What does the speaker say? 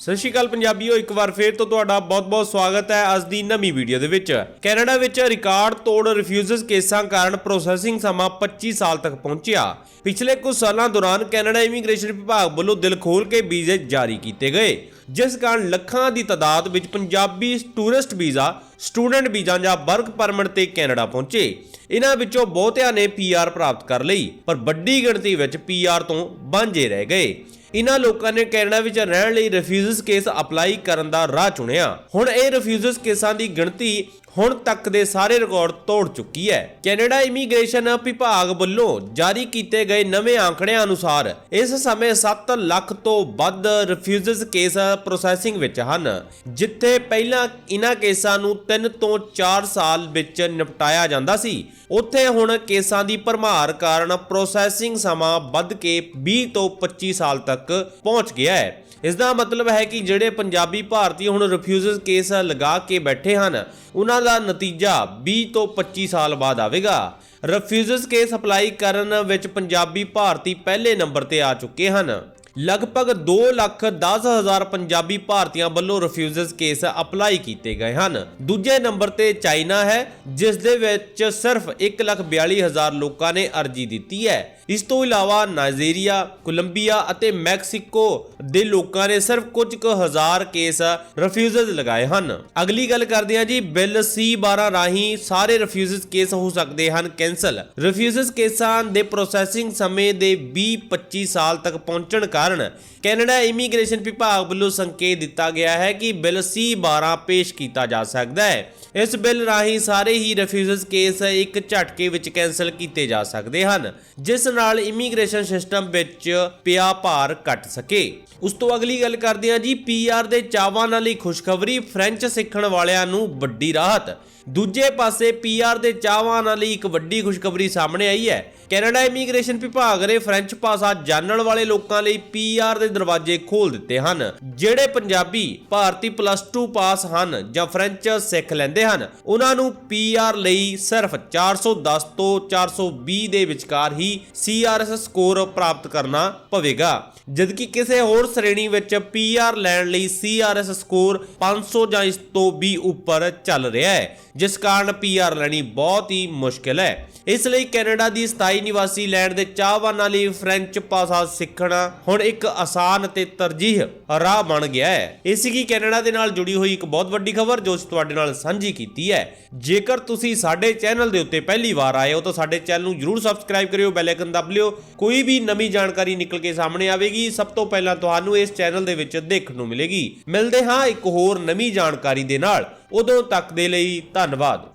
ਸਤਿ ਸ਼੍ਰੀ ਅਕਾਲ ਪੰਜਾਬੀਓ, ਇੱਕ ਵਾਰ ਫੇਰ ਤੋਂ ਤੁਹਾਡਾ ਬਹੁਤ-ਬਹੁਤ ਸਵਾਗਤ ਹੈ ਅੱਜ ਦੀ ਨਵੀਂ ਵੀਡੀਓ ਦੇ ਵਿੱਚ। ਕੈਨੇਡਾ ਵਿੱਚ ਰਿਕਾਰਡ ਤੋੜ ਰਿਫਿਊਜ਼ਸ ਕੇਸਾਂ ਕਾਰਨ ਪ੍ਰੋਸੈਸਿੰਗ ਸਮਾਂ 25 ਸਾਲ ਤੱਕ ਪਹੁੰਚਿਆ। ਪਿਛਲੇ ਕੁਝ ਸਾਲਾਂ ਦੌਰਾਨ ਕੈਨੇਡਾ ਇਮੀਗ੍ਰੇਸ਼ਨ ਵਿਭਾਗ ਵੱਲੋਂ ਦਿਲ ਖੋਲ ਕੇ ਵੀਜ਼ੇ ਜਾਰੀ ਕੀਤੇ ਗਏ, ਜਿਸ ਕਾਰਨ ਲੱਖਾਂ ਦੀ ਤਾਦਾਦ ਵਿੱਚ Punjabi tourist visa student visa ਜਾਂ ਵਰਕ ਪਰਮਿਟ ਤੇ ਕੈਨੇਡਾ ਪਹੁੰਚੇ। ਇਹਨਾਂ ਵਿੱਚੋਂ ਬਹੁਤਿਆਂ ਨੇ ਪੀਆਰ ਪ੍ਰਾਪਤ ਕਰ ਲਈ, ਪਰ ਵੱਡੀ ਗਿਣਤੀ ਵਿੱਚ ਪੀਆਰ ਤੋਂ ਵਾਂਝੇ ਰਹਿ ਗਏ। ਇਹਨਾਂ ਲੋਕਾਂ ਨੇ ਕੈਨੇਡਾ ਵਿੱਚ ਰਹਿਣ ਲਈ ਰਿਫਿਊਜ਼ਸ ਕੇਸ ਅਪਲਾਈ ਕਰਨ ਦਾ ਰਾਹ ਚੁਣਿਆ। ਹੁਣ ਇਹ ਰਿਫਿਊਜ਼ਸ ਕੇਸਾਂ ਦੀ ਗਿਣਤੀ ਹੁਣ ਤੱਕ ਦੇ ਸਾਰੇ ਰਿਕਾਰਡ ਤੋੜ ਚੁੱਕੀ ਹੈ। ਕੈਨੇਡਾ ਇਮੀਗ੍ਰੇਸ਼ਨ ਵਿਭਾਗ ਵੱਲੋਂ ਜਾਰੀ ਕੀਤੇ ਗਏ ਨਵੇਂ ਆંકੜਿਆਂ ਅਨੁਸਾਰ ਇਸ ਸਮੇਂ 7 ਲੱਖ ਤੋਂ ਵੱਧ ਰਿਫਿਊਜ਼ਸ ਕੇਸ ਪ੍ਰੋਸੈਸਿੰਗ ਵਿੱਚ ਹਨ, ਜਿੱਥੇ ਪਹਿਲਾਂ ਇਹਨਾਂ ਕੇਸਾਂ ਨੂੰ 3 ਤੋਂ 4 ਸਾਲ ਵਿੱਚ ਨਿਪਟਾਇਆ ਜਾਂਦਾ ਸੀ। ਉੱਥੇ ਹੁਣ ਕੇਸਾਂ ਦੀ ਭਰਮਾਰ ਕਾਰਨ ਪ੍ਰੋਸੈਸਿੰਗ ਸਮਾਂ ਵੱਧ ਕੇ 20 ਤੋਂ 25 ਸਾਲ ਤੱਕ ਪਹੁੰਚ ਗਿਆ ਹੈ। ਇਸ ਦਾ ਮਤਲਬ ਹੈ ਕਿ ਜਿਹੜੇ ਪੰਜਾਬੀ ਭਾਰਤੀ ਹੁਣ ਰਿਫਿਊਜ਼ਸ ਕੇਸ ਲਗਾ ਕੇ ਬੈਠੇ ਹਨ, ਉਹਨਾਂ ਦਾ ਨਤੀਜਾ 20 ਤੋਂ 25 ਸਾਲ ਬਾਅਦ ਆਵੇਗਾ। ਰਿਫਿਊਜ਼ਸ ਕੇਸ ਅਪਲਾਈ ਕਰਨ ਵਿੱਚ ਪੰਜਾਬੀ ਭਾਰਤੀ ਪਹਿਲੇ ਨੰਬਰ ਤੇ ਆ ਚੁੱਕੇ ਹਨ। ਲਗਭਗ 2 ਲੱਖ 10 ਹਜ਼ਾਰ ਪੰਜਾਬੀ ਭਾਰਤੀਆਂ ਵੱਲੋਂ ਰਿਫਿਊਜ਼ਸ ਕੇਸ ਅਪਲਾਈ ਕੀਤੇ ਗਏ ਹਨ। ਦੂਜੇ ਨੰਬਰ ਤੇ ਚਾਈਨਾ ਹੈ, ਜਿਸ ਦੇ ਵਿੱਚ ਸਿਰਫ 1 ਲੱਖ 42 ਹਜ਼ਾਰ ਲੋਕਾਂ ਨੇ ਅਰਜ਼ੀ ਦਿੱਤੀ ਹੈ। ਇਸ ਤੋਂ ਇਲਾਵਾ ਨਾਈਜੀਰੀਆ, ਕੋਲੰਬੀਆ ਅਤੇ ਮੈਕਸੀਕੋ ਦੇ ਲੋਕਾਂ ਨੇ ਸਿਰਫ ਕੁਝ ਕੁ ਹਜ਼ਾਰ ਕੇਸ ਰਿਫਿਊਜ਼ਸ ਲਗਾਏ ਹਨ। ਅਗਲੀ ਗੱਲ ਕਰਦੇ ਹਾਂ ਜੀ, ਬਿੱਲ C12 ਰਾਹੀਂ ਸਾਰੇ ਰਿਫਿਊਜ਼ਸ ਕੇਸ ਹੋ ਸਕਦੇ ਹਨ ਕੈਨਸਲ ਰਿਫਿਊਜ਼ਸ ਕੇਸਾਂ ਦੇ ਪ੍ਰੋਸੈਸਿੰਗ ਸਮੇਂ ਦੇ 20-25 ਸਾਲ ਤੱਕ ਪਹੁੰਚਣ ਕਾਰਨ ਕੈਨੇਡਾ ਇਮੀਗ੍ਰੇਸ਼ਨ ਵਿਭਾਗ ਵੱਲੋਂ ਸੰਕੇਤ ਦਿੱਤਾ ਗਿਆ ਹੈ ਕਿ ਬਿੱਲ C12 ਪੇਸ਼ ਕੀਤਾ ਜਾ ਸਕਦਾ ਹੈ। ਇਸ ਬਿੱਲ ਰਾਹੀਂ ਸਾਰੇ ਹੀ ਰਿਫਿਊਜ਼ਸ ਕੇਸ ਇੱਕ ਝਟਕੇ ਵਿੱਚ ਕੈਨਸਲ ਕੀਤੇ ਜਾ ਸਕਦੇ ਹਨ, ਜਿਸ ਨਾਲ ਇਮੀਗ੍ਰੇਸ਼ਨ ਸਿਸਟਮ ਵਿੱਚ ਪਿਆ ਭਾਰ ਘਟ ਸਕੇ। ਉਸ ਤੋਂ ਅਗਲੀ ਗੱਲ ਕਰਦੇ ਹਾਂ ਜੀ ਪੀਆਰ ਦੇ ਚਾਹਵਾਂ ਨਾਲ ਖੁਸ਼ਖਬਰੀ ਫ੍ਰੈਂਚ ਸਿੱਖਣ ਵਾਲਿਆਂ ਨੂੰ ਵੱਡੀ ਰਾਹਤ। ਦੂਜੇ ਪਾਸੇ ਪੀਆਰ ਦੇ ਚਾਹਵਾਂ ਨਾਲ ਹੀ ਇੱਕ ਵੱਡੀ ਖੁਸ਼ਖਬਰੀ ਸਾਹਮਣੇ ਆਈ ਹੈ। ਕੈਨੇਡਾ ਇਮੀਗ੍ਰੇਸ਼ਨ ਵਿਭਾਗ ਨੇ ਫ੍ਰੈਂਚ ਭਾਸ਼ਾ ਜਾਣਨ ਵਾਲੇ ਲੋਕਾਂ ਲਈ ਪੀਆਰ ਦੇ ਦਰਵਾਜ਼ੇ ਖੋਲ ਦਿੱਤੇ ਹਨ, ਜਿਹੜੇ ਪੰਜਾਬੀ ਭਾਰਤੀ ਪਲੱਸ 2 ਪਾਸ ਹਨ ਜਾਂ ਫ੍ਰੈਂਚ ਸਿੱਖ ਲੈਂਦੇ ਹਨ। ਉਹਨਾਂ ਨੂੰ ਪੀਆਰ ਲਈ ਸਿਰਫ 410 ਤੋਂ 420 ਦੇ ਵਿਚਕਾਰ ਹੀ ਸੀਆਰਐਸ ਸਕੋਰ ਪ੍ਰਾਪਤ ਕਰਨਾ ਪਵੇਗਾ। ਜਦਕਿ ਕਿਸੇ ਹੋਰ ਸ਼੍ਰੇਣੀ ਵਿੱਚ ਪੀਆਰ ਲੈਣ ਲਈ ਸੀਆਰਐਸ ਸਕੋਰ 500 ਜਾਂ ਇਸ ਤੋਂ ਵੀ ਉੱਪਰ ਚੱਲ ਰਿਹਾ ਹੈ, ਜਿਸ ਕਾਰਨ ਪੀਆਰ ਲੈਣੀ ਬਹੁਤ ਹੀ ਮੁਸ਼ਕਿਲ ਹੈ। ਇਸ ਲਈ ਕੈਨੇਡਾ ਦੀ ਸਥਾਈ ਨਿਵਾਸੀ ਲੈਣ ਦੇ ਚਾਹਵਾਨਾਂ ਲਈ ਫ੍ਰੈਂਚ ਭਾਸ਼ਾ ਸਿੱਖਣਾ ਹੁਣ ਇੱਕ ਆਸਾਨ ਅਤੇ ਤਰਜੀਹ ਰਾਹ ਬਣ ਗਿਆ ਹੈ। ਇਸ ਕੀ ਕੈਨੇਡਾ ਦੇ ਨਾਲ ਜੁੜੀ ਹੋਈ ਇੱਕ ਬਹੁਤ ਵੱਡੀ ਖਬਰ ਜੋ ਅਸੀਂ ਤੁਹਾਡੇ ਨਾਲ ਸਾਂਝੀ ਕੀਤੀ ਹੈ। ਜੇਕਰ ਤੁਸੀਂ ਸਾਡੇ ਚੈਨਲ ਦੇ ਉੱਤੇ ਪਹਿਲੀ ਵਾਰ ਆਏ ਹੋ ਤਾਂ ਸਾਡੇ ਚੈਨਲ ਨੂੰ ਜਰੂਰ ਸਬਸਕ੍ਰਾਈਬ ਕਰਿਓ, ਬੈਲ ਆਈਕਨ ਦਬ ਲਿਓ। ਕੋਈ ਵੀ ਨਵੀਂ ਜਾਣਕਾਰੀ ਨਿਕਲ ਕੇ ਸਾਹਮਣੇ ਆਵੇਗੀ। ਸਭ ਤੋਂ ਪਹਿਲਾਂ ਤੁਹਾਨੂੰ ਇਸ ਚੈਨਲ ਦੇ ਵਿੱਚ ਦੇਖਣ ਨੂੰ ਮਿਲੇਗੀ। ਮਿਲਦੇ ਹਾਂ ਇੱਕ ਹੋਰ ਨਵੀਂ ਜਾਣਕਾਰੀ ਦੇ ਨਾਲ। ਉਦੋਂ ਤੱਕ ਦੇ ਲਈ ਧੰਨਵਾਦ।